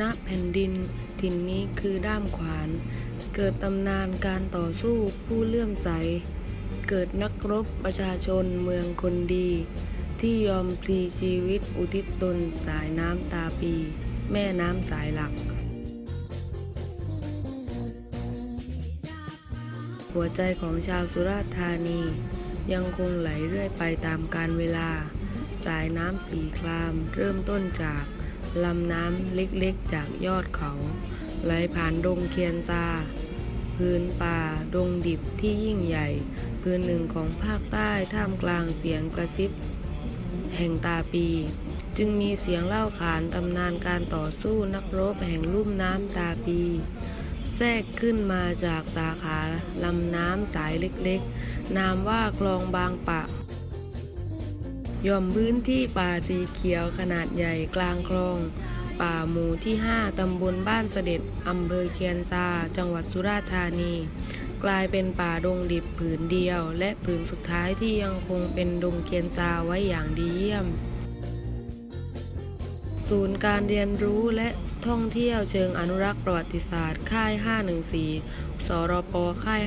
ณแผ่นดิน ถิ่นนี้คือด้ามขวาน เกิดตำนานการต่อสู้ผู้เลื่อมใส เกิดนักรบประชาชนเมืองคนดี ที่ยอมพลีชีวิตอุทิศตนสายน้ำตาปี แม่น้ำสายหลัก หัวใจของชาวสุราษฎร์ธานี ยังคงไหลเรื่อยไปตามกาลเวลา สายน้ำสีครามเริ่มต้นจาก ลำน้ำเล็กๆจากยอดเขา ไหลผ่านดงเคียนซา พื้นป่าดงดิบที่ยิ่งใหญ่ พื้นหนึ่งของภาคใต้ท่ามกลางเสียงกระซิบ แห่งตาปี จึงมีเสียงเล่าขานตำนานการต่อสู้นักรบแห่งลุ่มน้ำตาปีแทรกขึ้นมาจากสาขาลำน้ำสายเล็กๆ นามว่าคลองบางปะ ย่อมพื้นที่ป่าสีเขียวขนาดใหญ่กลางคลอง ป่าหมู่ที่ 5 ตำบลบ้านเสด็จ อำเภอเคียนซา จังหวัดสุราษฎร์ธานี กลายเป็นป่าดงดิบผืนเดียว และผืนสุดท้ายที่ยังคงเป็นดงเคียนซาไว้อย่างดีเยี่ยม ศูนย์การเรียนรู้และท่องเที่ยวเชิงอนุรักษ์ประวัติศาสตร์ ค่าย 514 สรปค่าย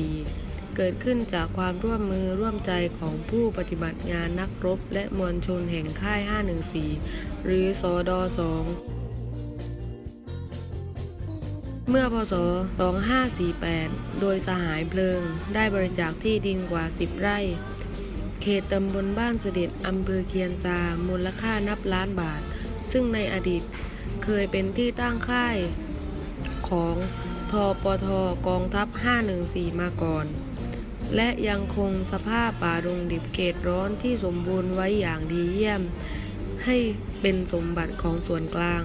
514 เกิดขึ้นจากความร่วมมือร่วมใจของผู้ปฏิบัติงานนักรบ และมวลชนแห่งค่าย 514 หรือสอดอ2เมื่อพศ 2548 โดยสหายเพลิง ได้บริจาคที่ดินกว่า 10 ไร่ เขตตำบลบ้านเสด็จอำเภอเคียนซา มูลค่านับล้านบาท ซึ่งในอดีตเคยเป็นที่ตั้งค่ายของทปทกองทัพ 514 มาก่อน และยังคงสภาพป่าดงดิบเขตร้อนที่สมบูรณ์ไว้อย่างดีเยี่ยม ให้เป็นสมบัติของส่วนกลาง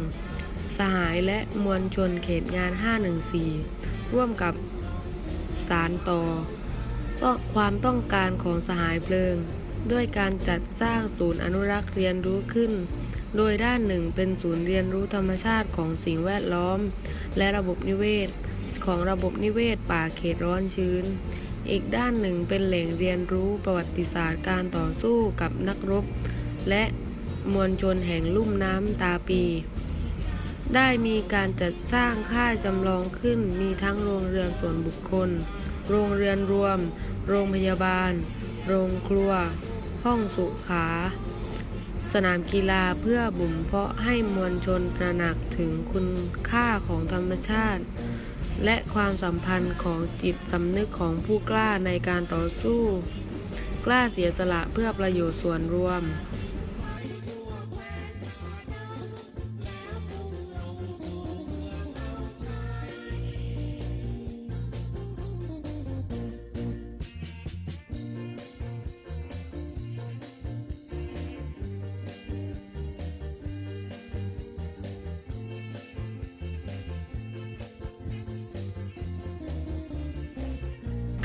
สหายและมวลชนเขตงาน 514 ร่วมกับสารต่อก็ความต้องการของสหายเพลิง ด้วยการจัดสร้างศูนย์อนุรักษ์เรียนรู้ขึ้น โดยด้านหนึ่งเป็นศูนย์เรียนรู้ธรรมชาติของสิ่งแวดล้อม และระบบนิเวศ ของระบบนิเวศป่าเขตร้อนชื้น อีกด้านหนึ่งเป็นแหล่งเรียนรู้ประวัติศาสตร์การต่อสู้กับนักรบ และมวลชนแห่งลุ่มน้ำตาปี ได้มีการจัดสร้างค่ายจำลองขึ้นมีทั้งโรงเรือนส่วนบุคคล โรงเรือนรวม โรงพยาบาล โรงครัว ห้องสุขา สนามกีฬาเพื่อบ่มเพาะให้มวลชนตระหนักถึงคุณค่าของธรรมชาติ และความสัมพันธ์ของจิตสำนึกของผู้กล้าในการต่อสู้ กล้าเสียสละเพื่อประโยชน์ส่วนรวม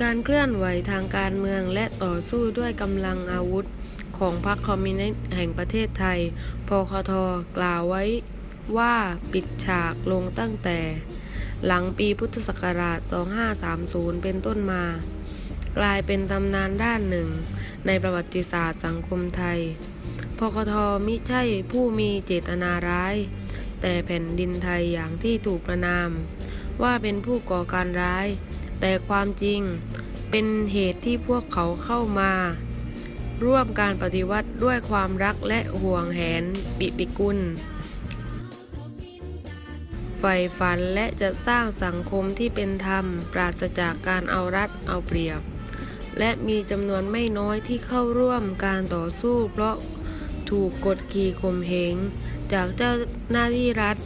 การเคลื่อนไหวทางการเมืองและต่อสู้ด้วยกำลังอาวุธของพรรคคอมมิวนิสต์แห่งประเทศไทย พคท กล่าวไว้ว่าปิดฉากลงตั้งแต่ หลังปีพุทธศักราช 2530 เป็นต้นมา กลายเป็นตำนานด้านหนึ่ง ในประวัติศาสตร์สังคมไทย พคทมิใช่ผู้มีเจตนาร้าย แต่แผ่นดินไทยอย่างที่ถูกประนาม ว่าเป็นผู้ก่อการร้าย แต่ความจริงเป็นเหตุที่พวกเขาเข้ามา ร่วมการปฏิวัติด้วยความรักและห่วงแหนปิติกุลใฝ่ฝันและจะสร้างสังคมที่เป็นธรรม ปราศจากการเอารัดเอาเปรียบ และมีจำนวนไม่น้อยที่เข้าร่วมการต่อสู้ เพราะถูกกดขี่ข่มเหงจากเจ้าหน้าที่รัฐ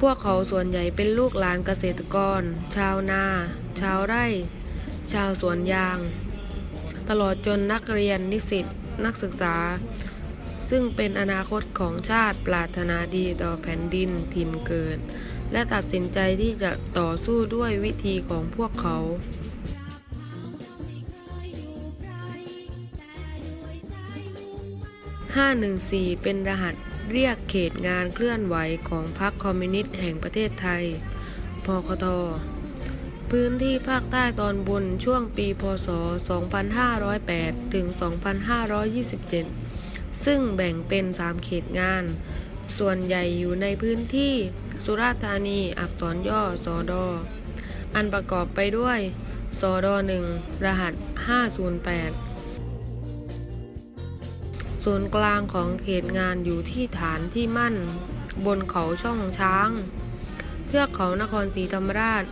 พวกเขาส่วนใหญ่เป็นลูกหลานเกษตรกร ชาวนา ชาวไร่ ชาวสวนยาง ตลอดจนนักเรียนนิสิตนักศึกษา ซึ่งเป็นอนาคตของชาติปรารถนาดีต่อแผ่นดินถิ่นเกิด และตัดสินใจที่จะต่อสู้ด้วยวิธีของพวกเขา514 เป็นรหัสเรียกเขตงานเคลื่อนไหวของพรรคคอมมิวนิสต์แห่งประเทศไทย พคท พื้นที่ภาคใต้ตอนบนช่วงปีพศ 2508 ถึง 2527 ซึ่งแบ่งเป็น 3 เขตงาน ส่วนใหญ่อยู่ในพื้นที่สุราษฎร์ธานีอักษรย่อสอดอ อันประกอบไปด้วยสอดอหนึ่งรหัส 508 ศูนย์กลางของเขตงานอยู่ที่ฐานที่มั่น บนเขาช่องช้าง เทือกเขานครศรีธรรมราช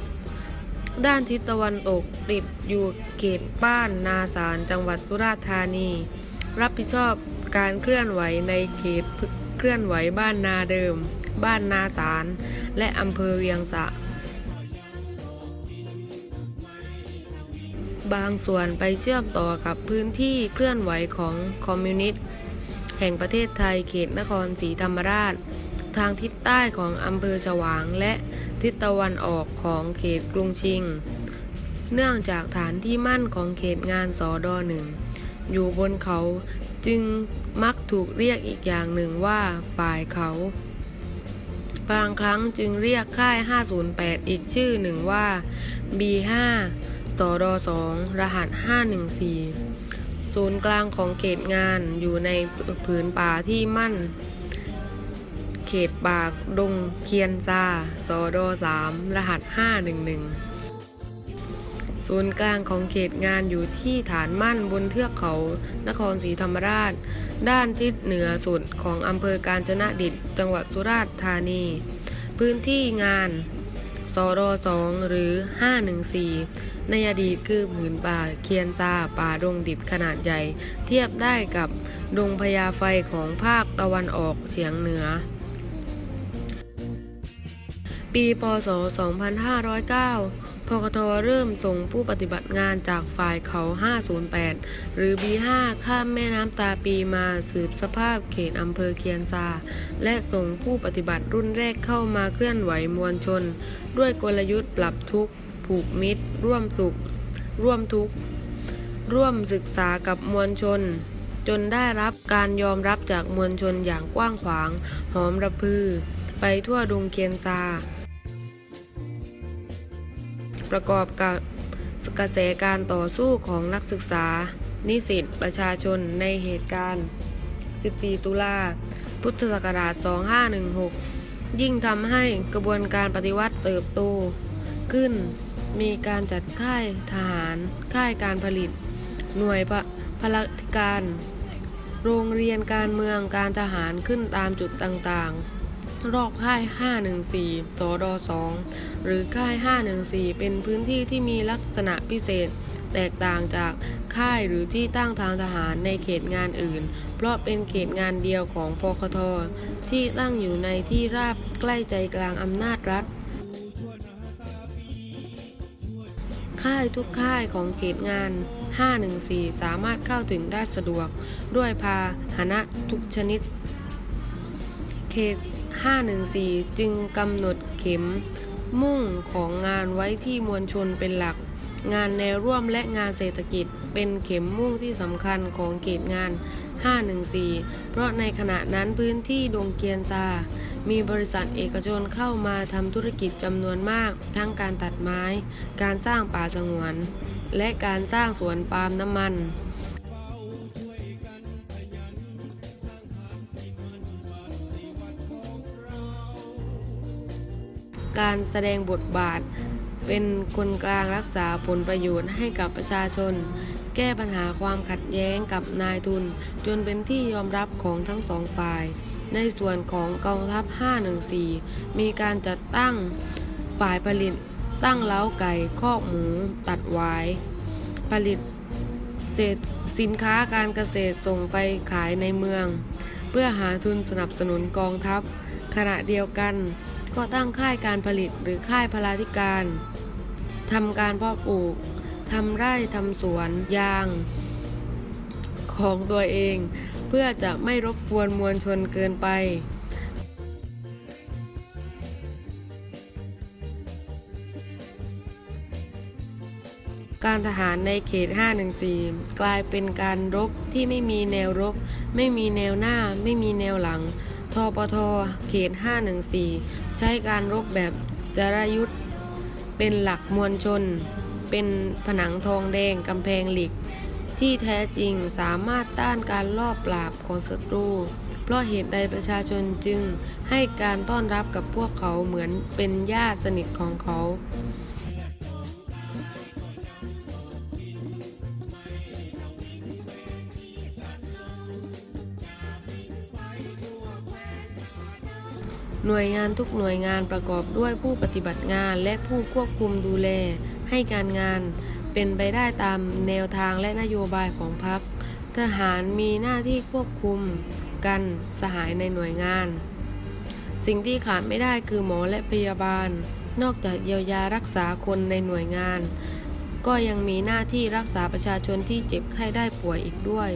ด้านทิศตะวันตกติดอยู่เขตบ้านนาสารจังหวัดสุราษฎร์ธานี รับผิดชอบการเคลื่อนไหวในเขตเคลื่อนไหวบ้านนาเดิม บ้านนาสาร และอำเภอเวียงสะ บางส่วนไปเชื่อมต่อกับพื้นที่เคลื่อนไหวของคอมมิวนิสต์แห่งประเทศไทยเขตนครศรีธรรมราช ทางทิศใต้ของอำเภอฉวางและทิศตะวันออกของเขตกรุงชิง เนื่องจากฐานที่มั่นของเขตงานสอดอหนึ่งอยู่บนเขาจึงมักถูกเรียกอีกอย่างหนึ่งว่าฝ่ายเขา บางครั้งจึงเรียกค่าย 508 อีกชื่อหนึ่งว่า B5 สอดอ2รหัส 514 ศูนย์กลางของเขตงานอยู่ในผืนป่าที่มั่น ขตปากดงเคียนซาสอดอ3รหัส 511 ศูนย์กลางของเขตงานอยู่ที่ฐานมั่นบนเทือกเขานครศรีธรรมราช ด้านทิศเหนือสุดของอำเภอกาญจนดิตจังหวัดสุราษฎร์ธานี พื้นที่งานสร2หรือ 514 ในอดีตคือผืนป่าเคียนซาป่าดงดิบขนาดใหญ่ เทียบได้กับดงพญาไฟของภาคตะวันออกเฉียงเหนือ ปีพศ 2509 พกทเริ่มส่งผู้ปฏิบัติงานจากฝ่ายเขา 508 หรือ B5 ข้ามแม่น้ำตาปีมาสืบสภาพเขตอำเภอเคียนซา และส่งผู้ปฏิบัติรุ่นแรกเข้ามาเคลื่อนไหวมวลชน ด้วยกลยุทธ์ปรับทุกข์ผูกมิตร ร่วมสุข ร่วมทุกข์ ร่วมศึกษากับมวลชน จนได้รับการยอมรับจากมวลชนอย่างกว้างขวาง หอมระพือ ไปทั่วดงเคียนซา ประกอบกับกระแสการต่อสู้ของนักศึกษา นิสิตประชาชนในเหตุการณ์ 14 ตุลาพุทธศักราช 2516 ยิ่งทำให้กระบวนการปฏิวัติเติบโตขึ้น มีการจัดค่ายทหาร ค่ายการผลิต หน่วยพพลติการ โรงเรียนการเมืองการทหารขึ้นตามจุดต่างๆ รอบค่าย 514 สด2หรือค่าย 514 เป็นพื้นที่ที่มีลักษณะพิเศษ แตกต่างจากค่ายหรือที่ตั้งทางทหารในเขตงานอื่น เพราะเป็นเขตงานเดียวของพคท ที่ตั้งอยู่ในที่ราบใกล้ใจกลางอำนาจรัฐค่ายทุกค่ายของเขตงาน 514 สามารถเข้าถึงได้สะดวก ด้วยพาหนะทุกชนิด เขต 514 จึงกำหนดเข็มมุ่งของงานไว้ที่มวลชนเป็นหลัก งานแนวร่วมและงานเศรษฐกิจ เป็นเข็มมุ่งที่สำคัญของเขตงาน 514 เพราะในขณะนั้นพื้นที่ดงเกียนซา มีบริษัทเอกชนเข้ามาทำธุรกิจจำนวนมาก ทั้งการตัดไม้ การสร้างป่าสงวน และการสร้างสวนปาล์มน้ำมัน การแสดงบทบาท เป็นคนกลางรักษาผลประโยชน์ให้กับประชาชน แก้ปัญหาความขัดแย้งกับนายทุน จนเป็นที่ยอมรับของทั้งสองฝ่าย ในส่วนของกองทัพ 514 มีการจัดตั้งฝ่ายผลิต ตั้งเล้าไก่คอกหมู ตัดหวาย ผลิตเศษสินค้าการเกษตรส่งไปขายในเมือง เพื่อหาทุนสนับสนุนกองทัพ ขณะเดียวกัน ก็ตั้งค่ายการผลิตหรือค่ายพลาธิการทำการเพาะปลูกทำไร่ทำสวนยาง ของตัวเอง เพื่อจะไม่รบกวนมวลชนเกินไปการทหารในเขต 514 กลายเป็นการรบที่ไม่มีแนวรบ ไม่มีแนวหน้า ไม่มีแนวหลัง ทปท เขต 514 ใช้การรบแบบจารยุทธเป็นหลักมวลชน เป็นผนังทองแดงกำแพงเหล็ก ที่แท้จริงสามารถต้านการลอบปราบของศัตรู เพราะเหตุใดประชาชนจึงให้การต้อนรับกับพวกเขาเหมือนเป็นญาติสนิทของเขา หน่วยงานทุกหน่วยงานประกอบด้วยผู้ปฏิบัติงานและผู้ควบคุมดูแล ให้การงานเป็นไปได้ตามแนวทางและนโยบายของพรรคทหารมีหน้าที่ควบคุมกันสหายในหน่วยงาน สิ่งที่ขาดไม่ได้คือหมอและพยาบาล นอกจากเยียวยารักษาคนในหน่วยงาน ก็ยังมีหน้าที่รักษาประชาชนที่เจ็บไข้ได้ป่วยอีกด้วย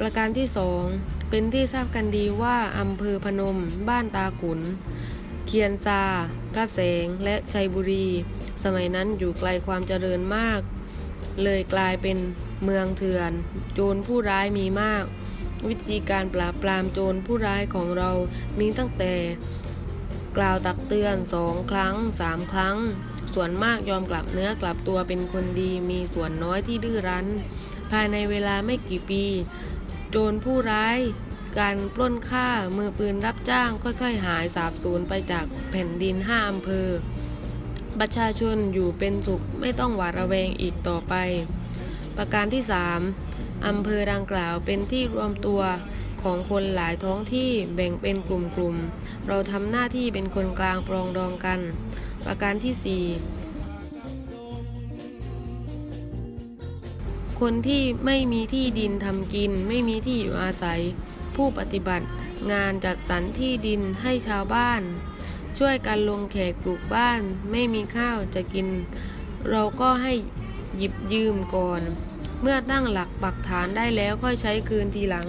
ประการที่สองเป็นที่ทราบกันดีว่าอำเภอพนม บ้านตาขุน เคียนซา พระแสง และชัยบุรี สมัยนั้นอยู่ไกลความเจริญมาก เลยกลายเป็นเมืองเถื่อน โจรผู้ร้ายมีมาก วิธีการปราบปรามโจรผู้ร้ายของเรามีตั้งแต่ กล่าวตักเตือนสองครั้งสามครั้ง ส่วนมากยอมกลับเนื้อกลับตัวเป็นคนดี มีส่วนน้อยที่ดื้อรั้น ภายในเวลาไม่กี่ปี โจรผู้ร้ายการปล้นฆ่ามือปืนรับจ้าง ค่อย ๆ หายสาบสูญไปจากแผ่นดินห้าอำเภอ ประชาชนอยู่เป็นสุขไม่ต้องหวาดระแวงอีกต่อไป ประการที่ 3อำเภอดังกล่าวเป็นที่รวมตัวของคนหลายท้องที่แบ่งเป็นกลุ่มๆ เราทำหน้าที่เป็นคนกลางปรองดองกัน ประการที่ 4 คนที่ไม่มีที่ดินทำกิน ไม่มีที่อยู่อาศัย ผู้ปฏิบัติงานจัดสรรที่ดินให้ชาวบ้าน ช่วยกันลงแขกปลูกบ้าน ไม่มีข้าวจะกิน เราก็ให้หยิบยืมก่อน เมื่อตั้งหลักปักฐานได้แล้วค่อยใช้คืนทีหลัง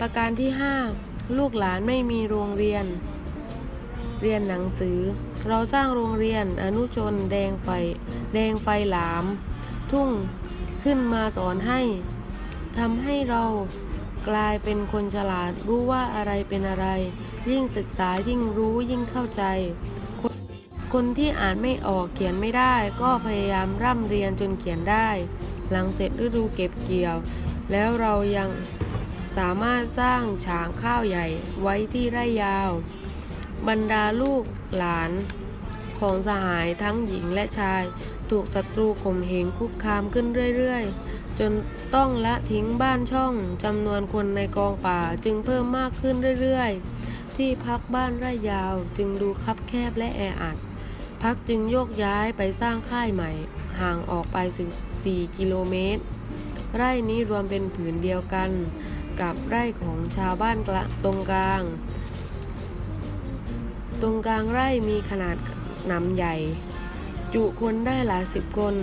ประการที่ 5 ลูกหลานไม่มีโรงเรียน เรียนหนังสือ เราสร้างโรงเรียนอนุชนแดงไฟแดงไฟหลาม ทุ่งขึ้นมาสอนให้ทำให้เรากลายเป็นคนฉลาดรู้ว่าอะไรเป็นอะไร ยิ่งศึกษายิ่งรู้ยิ่งเข้าใจคนคนที่อ่านไม่ออกเขียนไม่ได้ ก็พยายามร่ำเรียนจนเขียนได้ หลังเสร็จฤดูเก็บเกี่ยว แล้วเรายัง สามารถสร้างฉางข้าวใหญ่ไว้ที่ไร่ยาว บรรดาลูกหลานของสหายทั้งหญิงและชาย ถูกศัตรูข่มเหงคุกคามขึ้นเรื่อยๆ จนต้องละทิ้งบ้านช่องจำนวนคนในกองป่าจึงเพิ่มมากขึ้นเรื่อยๆ ที่พักบ้านไร่ยาวจึงดูคับแคบและแออัด พักจึงโยกย้ายไปสร้างค่ายใหม่ ห่างออกไป 4 กิโลเมตร ไร่นี้รวมเป็นผืนเดียวกัน กับไร่ของชาวบ้านกละตรงกลาง ตรงกลางไร่มีขนาดหนำใหญ่ จุคนได้หลายสิบคน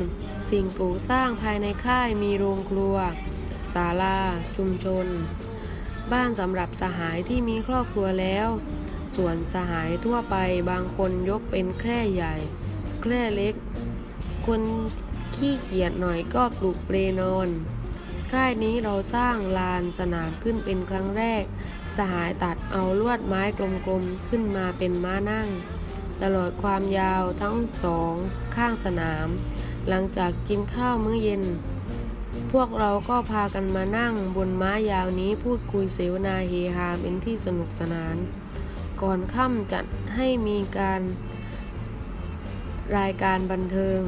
สิ่งปลูกสร้างภายในค่ายมีโรงครัวศาลา ชุมชน บ้านสำหรับสหายที่มีครอบครัวแล้ว ส่วนสหายทั่วไปบางคนยกเป็นแคร่ใหญ่ แคร่เล็ก คนขี้เกียจหน่อยก็ปลูกเปลนอน ค่ายนี้เราสร้างลานสนามขึ้นเป็นครั้งแรก สหายตัดเอาลวดไม้กลมๆขึ้นมาเป็นม้านั่ง ตลอดความยาวทั้งสองข้างสนาม หลังจากกินข้าวมื้อเย็น พวกเราก็พากันมานั่งบนม้ายาวนี้พูดคุยเสวนาเฮฮาเป็นที่สนุกสนาน ก่อนค่ำจัดให้มีการรายการบันเทิง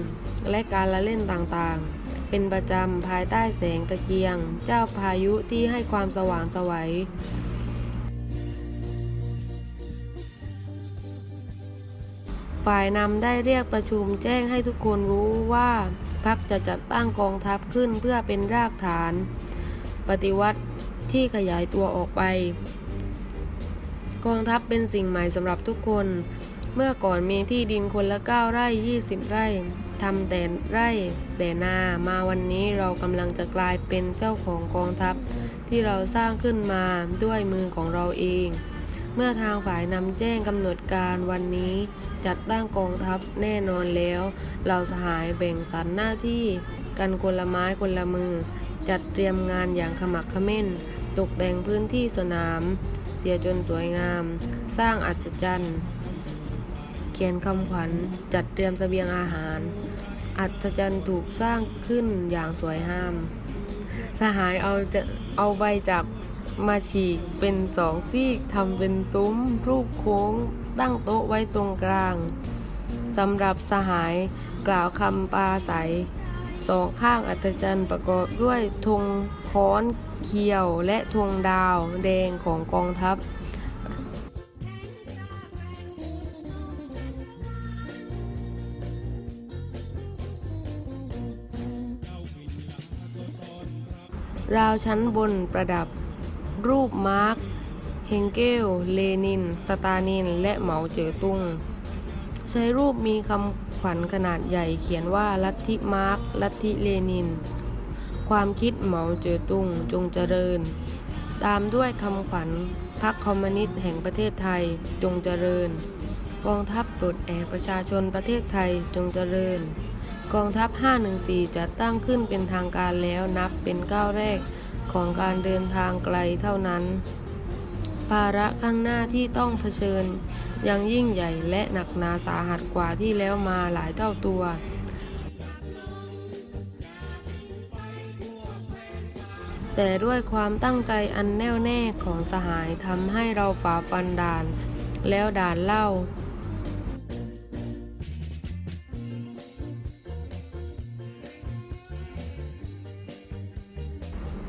และการละเล่นต่างๆ เป็นประจำภายใต้แสงตะเกียง เจ้าพายุที่ให้ความสว่างสวัยฝ่ายนำได้เรียกประชุมแจ้งให้ทุกคนรู้ว่าพักจะจัดตั้งกองทัพขึ้นเพื่อเป็นรากฐาน ปฏิวัติที่ขยายตัวออกไป กองทัพเป็นสิ่งใหม่สำหรับทุกคน เมื่อก่อนมีที่ดินคนละ 9 ไร่ 20 ไร่ ทำแต่ไร่แต่นามาวันนี้เรากำลังจะกลายเป็นเจ้าของกองทัพ ที่เราสร้างขึ้นมาด้วยมือของเราเอง เมื่อทางฝ่ายนำแจ้งกำหนดการวันนี้ จัดตั้งกองทัพแน่นอนแล้ว เราสหายแบ่งสรรหน้าที่กันคนละไม้คนละมือ จัดเตรียมงานอย่างขมักเขม้น ตกแต่งพื้นที่สนาม เสียจนสวยงาม สร้างอัศจรรย์ เขียนคำขวัญจัดเตรียมเสบียงอาหาร อัศจรรย์ถูกสร้างขึ้นอย่างสวยงาม สหายเอาจะเอาใบจากมาฉีกเป็นสองซีกทำเป็นซุ้ม รูปโค้ง ตั้งโต๊ะไว้ตรงกลางสำหรับสหายกล่าวคำปาศัยสองข้างอัศจรรย์ประกอบด้วยธงค้อนเขียวและธงดาวแดงของกองทัพ ราวชั้นบนประดับ รูปมาร์กเฮงเกล เลนิน สตานิน และเหมาเจ๋อตุง ใช้รูปมีคำขวัญขนาดใหญ่เขียนว่าลัทธิมาร์กลัทธิเลนิน ความคิดเหมาเจ๋อตุงจงเจริญ ตามด้วยคำขวัญพรรคคอมมิวนิสต์แห่งประเทศไทยจงเจริญ กองทัพปลดแอกประชาชนประเทศไทยจงเจริญ กองทัพ 514จัดตั้งขึ้นเป็นทางการแล้วนับเป็นก้าวแรกของการเดินทางไกลเท่านั้น ภาระข้างหน้าที่ต้องเผชิญยังยิ่งใหญ่และหนักหนาสาหัสกว่าที่แล้วมาหลายเท่าตัว แต่ด้วยความตั้งใจอันแน่วแน่ของสหายทำให้เราฝ่าฟันด่าน แล้วด่านเล่า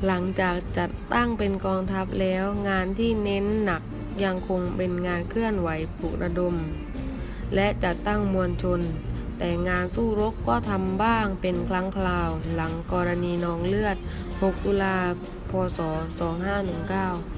หลังจากจัดตั้งเป็นกองทัพแล้วงานที่เน้นหนักยังคงเป็นงานเคลื่อนไหวปลุกระดม และจัดตั้งมวลชน แต่งานสู้รบก็ทำบ้างเป็นครั้งคราว หลังกรณีนองเลือด 6 ตุลา พศ 2519